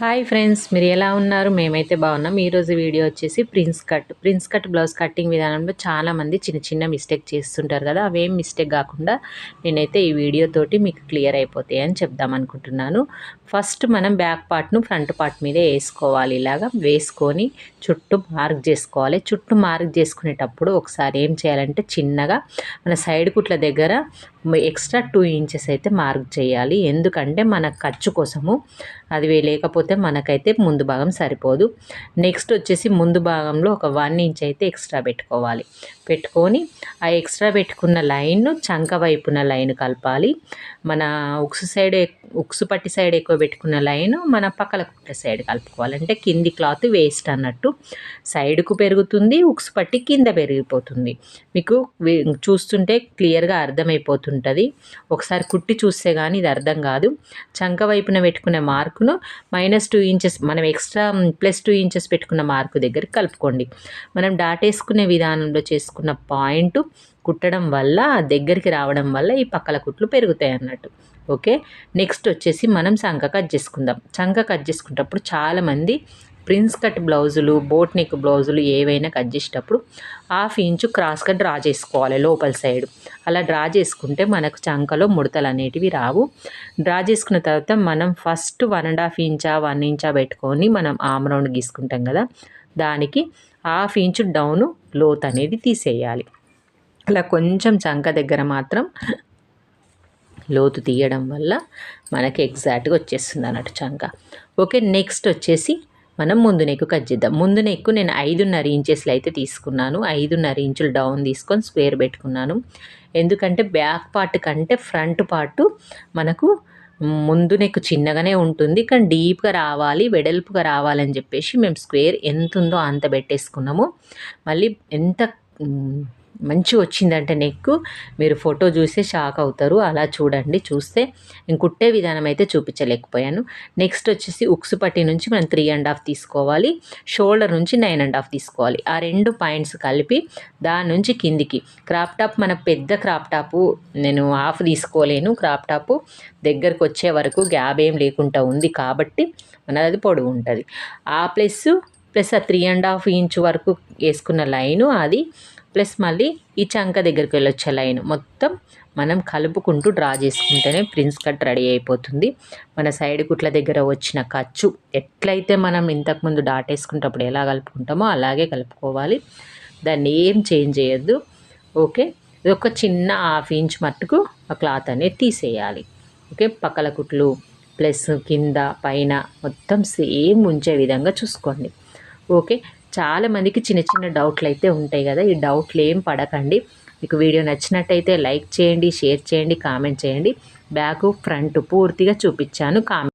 Hi friends మీరు ఎలా ఉన్నారు? మేమైతే బాగున్నాం. ఈరోజు వీడియో వచ్చేసి prince cut. Prince cut blouse cutting విధానంలో చాలామంది చిన్న చిన్న మిస్టేక్ చేస్తుంటారు కదా అవేం మిస్టేక్ కాకుండా నేనైతే ఈ వీడియోతోటి మీకు క్లియర్ అయిపోతాయి అని చెప్దాం అనుకుంటున్నాను. ఫస్ట్ మనం బ్యాక్ పార్ట్ను ఫ్రంట్ పార్ట్ మీదే వేసుకోవాలి. ఇలాగా వేసుకొని చుట్టూ మార్క్ చేసుకోవాలి. చుట్టూ మార్క్ చేసుకునేటప్పుడు ఒకసారి ఏం చేయాలంటే చిన్నగా మన సైడ్ కుట్ల దగ్గర ఎక్స్ట్రా టూ ఇంచెస్ అయితే మార్క్ చేయాలి. ఎందుకంటే మన ఖర్చు కోసము అది లేకపోతే మనకైతే ముందు భాగం సరిపోదు. నెక్స్ట్ వచ్చేసి ముందు భాగంలో ఒక వన్ ఇంచ్ అయితే ఎక్స్ట్రా పెట్టుకోవాలి. పెట్టుకొని ఆ ఎక్స్ట్రా పెట్టుకున్న లైన్ను చంక వైపున లైన్ కలపాలి. మన ఉక్సు సైడ్ ఉక్సు పట్టి సైడ్ ఎక్కువ పెట్టుకున్న లైన్ మన పక్కల కుట్ట సైడ్ కలుపుకోవాలి. అంటే కింది క్లాత్ వేస్ట్ అన్నట్టు సైడ్కు పెరుగుతుంది ఉక్సు పట్టి కింద పెరిగిపోతుంది. మీకు చూస్తుంటే క్లియర్గా అర్థమైపోతుంది. అవుతుంటుంది ఒకసారి కుట్టి చూస్తే కానీ ఇది అర్థం కాదు. చంక వైపున పెట్టుకునే మార్కును మైనస్ టూ ఇంచెస్ మనం ఎక్స్ట్రా ప్లస్ టూ ఇంచెస్ పెట్టుకున్న మార్కు దగ్గర కలుపుకోండి. మనం దాటేసుకునే విధానంలో చేసుకున్న పాయింట్ కుట్టడం వల్ల దగ్గరికి రావడం వల్ల ఈ పక్కల కుట్లు పెరుగుతాయి అన్నట్టు. ఓకే నెక్స్ట్ వచ్చేసి మనం చంక కట్ చేసుకుందాం. చంక కట్ చేసుకునేటప్పుడు చాలామంది ప్రిన్స్ కట్ బ్లౌజులు బోట్ నెక్ బ్లౌజులు ఏవైనా కట్ చేసేటప్పుడు హాఫ్ ఇంచు క్రాస్గా డ్రా చేసుకోవాలి లోపల సైడ్. అలా డ్రా చేసుకుంటే మనకు చంకలో ముడతలు అనేటివి రావు. డ్రా చేసుకున్న తర్వాత మనం ఫస్ట్ వన్ అండ్ హాఫ్ ఇంచా వన్ ఇంచా పెట్టుకొని మనం ఆమ్ రౌండ్ గీసుకుంటాం కదా దానికి హాఫ్ ఇంచు డౌను లోత్ అనేది తీసేయాలి. అలా కొంచెం చంక దగ్గర మాత్రం లోతు తీయడం వల్ల మనకి ఎగ్జాక్ట్గా వచ్చేస్తుంది అన్నట్టు చంక. ఓకే నెక్స్ట్ వచ్చేసి మనం ముందు నెక్కు కట్ చేద్దాం. ముందు నెక్కు నేను ఐదున్నర ఇంచెస్లో అయితే తీసుకున్నాను. ఐదున్నర ఇంచులు డౌన్ తీసుకొని స్క్వేర్ పెట్టుకున్నాను. ఎందుకంటే బ్యాక్ పార్ట్ కంటే ఫ్రంట్ పార్ట్ మనకు ముందు నెక్కు చిన్నగానే ఉంటుంది. కానీ డీప్గా రావాలి వెడల్పుగా రావాలని చెప్పేసి మేము స్క్వేర్ ఎంత ఉందో అంత పెట్టేసుకున్నాము. మళ్ళీ ఎంత మంచిగా వచ్చిందంటే నెక్. మీరు ఫోటో చూస్తే షాక్ అవుతారు. అలా చూడండి. చూస్తే నేను కుట్టే విధానం అయితే చూపించలేకపోయాను. నెక్స్ట్ వచ్చేసి ఉక్స్ పట్టి నుంచి మనం త్రీ అండ్ హాఫ్ తీసుకోవాలి. షోల్డర్ నుంచి నైన్ అండ్ హాఫ్ తీసుకోవాలి. ఆ రెండు పాయింట్స్ కలిపి దాని నుంచి కిందికి. క్రాప్ టాప్ మన పెద్ద క్రాప్ టాపు నేను హాఫ్ తీసుకోలేను. క్రాప్ టాపు దగ్గరకు వచ్చే వరకు గ్యాప్ ఏం లేకుండా ఉంది కాబట్టి మనది అది పొడుగు ఉంటుంది. ఆ ప్లస్ ప్లస్ ఆ త్రీ అండ్ హాఫ్ ఇంచ్ వరకు వేసుకున్న లైను అది ప్లస్ మళ్ళీ ఈ చంక దగ్గరికి వెళ్ళొచ్చే లైన్. మొత్తం మనం కలుపుకుంటూ డ్రా చేసుకుంటేనే ప్రిన్స్ కట్ రెడీ అయిపోతుంది. మన సైడ్ కుట్ల దగ్గర వచ్చిన ఖర్చు ఎట్లయితే మనం ఇంతకుముందు డాట్ వేసుకునేటప్పుడు ఎలా కలుపుకుంటామో అలాగే కలుపుకోవాలి. దాన్ని ఏం చేంజ్ చేయొద్దు. ఓకే? ఇది ఒక చిన్న హాఫ్ ఇంచ్ మట్టుకు ఆ క్లాత్ అనేది తీసేయాలి. ఓకే? పక్కల కుట్లు ప్లస్ కింద పైన మొత్తం సేమ్ ఉంచే విధంగా చూసుకోండి. ఓకే? చాలామందికి చిన్న చిన్న డౌట్లు అయితే ఉంటాయి కదా. ఈ డౌట్లు ఏం పడకండి. మీకు వీడియో నచ్చినట్టయితే లైక్ చేయండి షేర్ చేయండి కామెంట్ చేయండి. బ్యాక్ ఫ్రంట్ పూర్తిగా చూపించాను కామెంట్